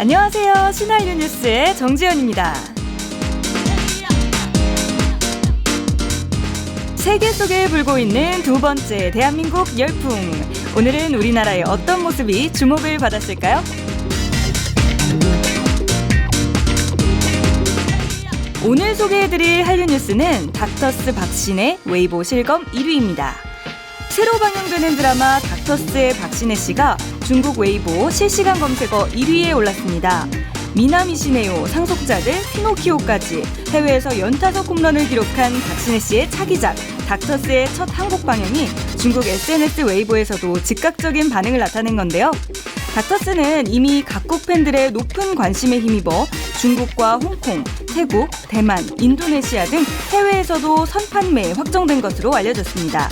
안녕하세요. 신한류 뉴스의 정지연입니다. 세계 속에 불고 있는 두 번째 대한민국 열풍. 오늘은 우리나라의 어떤 모습이 주목을 받았을까요? 오늘 소개해드릴 한류 뉴스는 닥터스 박신의 웨이보 실검 1위입니다. 새로 방영되는 드라마 닥터스의 박신혜 씨가 중국 웨이보 실시간 검색어 1위에 올랐습니다. 미나미시네요 상속자들 피노키오까지 해외에서 연타석 홈런을 기록한 박신혜 씨의 차기작 닥터스의 첫 한국 방영이 중국 SNS 웨이보에서도 즉각적인 반응을 나타낸 건데요. 닥터스는 이미 각국 팬들의 높은 관심에 힘입어 중국과 홍콩, 태국, 대만, 인도네시아 등 해외에서도 선판매 확정된 것으로 알려졌습니다.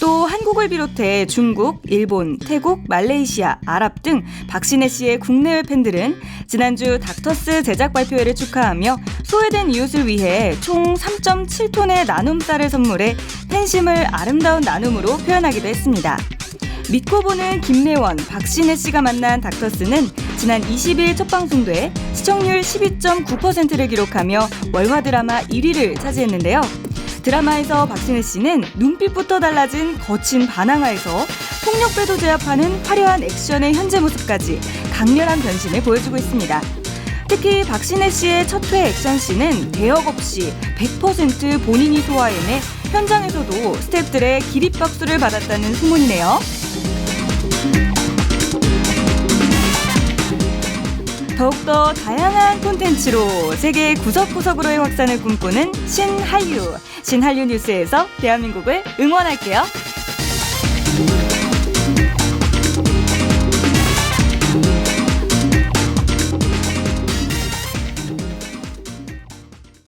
또 한국을 비롯해 중국, 일본, 태국, 말레이시아, 아랍 등 박신혜 씨의 국내외 팬들은 지난주 닥터스 제작 발표회를 축하하며 소외된 이웃을 위해 총 3.7톤의 나눔 쌀을 선물해 팬심을 아름다운 나눔으로 표현하기도 했습니다. 믿고 보는 김래원, 박신혜 씨가 만난 닥터스는 지난 20일 첫 방송돼 시청률 12.9%를 기록하며 월화 드라마 1위를 차지했는데요. 드라마에서 박신혜 씨는 눈빛부터 달라진 거친 반항아에서 폭력배도 제압하는 화려한 액션의 현재 모습까지 강렬한 변신을 보여주고 있습니다. 특히 박신혜 씨의 첫 회 액션 씬은 대역 없이 100% 본인이 소화해내 현장에서도 스태프들의 기립박수를 받았다는 소문이네요. 더욱더 다양한 콘텐츠로 세계 구석구석으로의 확산을 꿈꾸는 신한류. 신한류 뉴스에서 대한민국을 응원할게요.